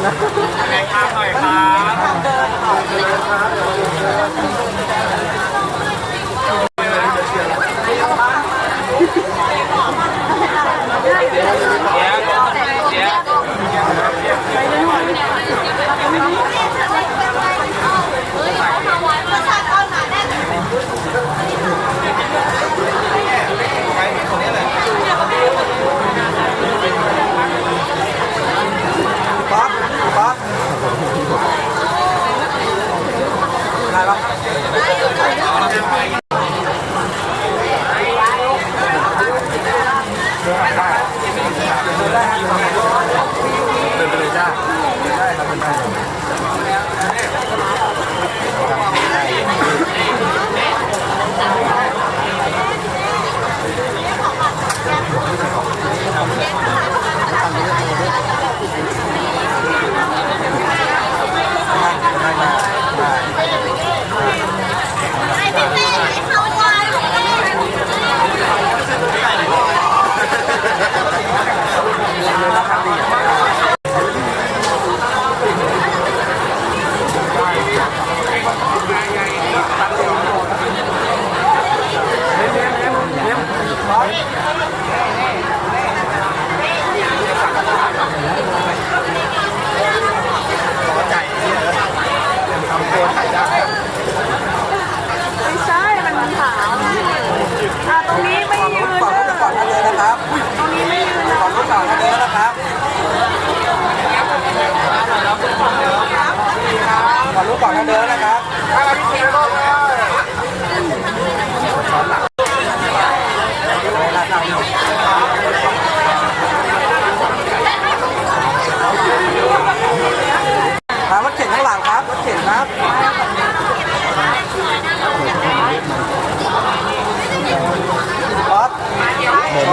ไมกำแพงไททันแล้วป๊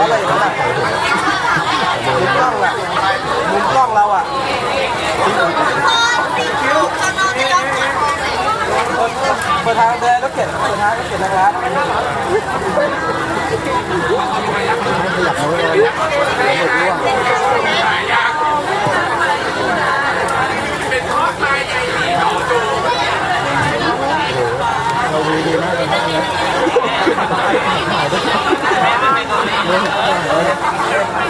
ป๊อปอะไรอยู่นั่นน่ะมุมกล้องอะมุมกล้องเราอะเปิดทางเดินรถเก็บเปิดทางรถเก็บนะครับเราวีดีมากเลยครับ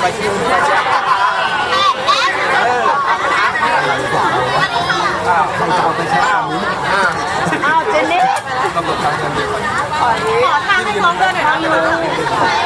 ไปชิมไปแจกเออต้องจะไปช้คำนี้อ้าวเจนนี่ตำทิ้ขอทางให้น้องเดินหน่อยนะ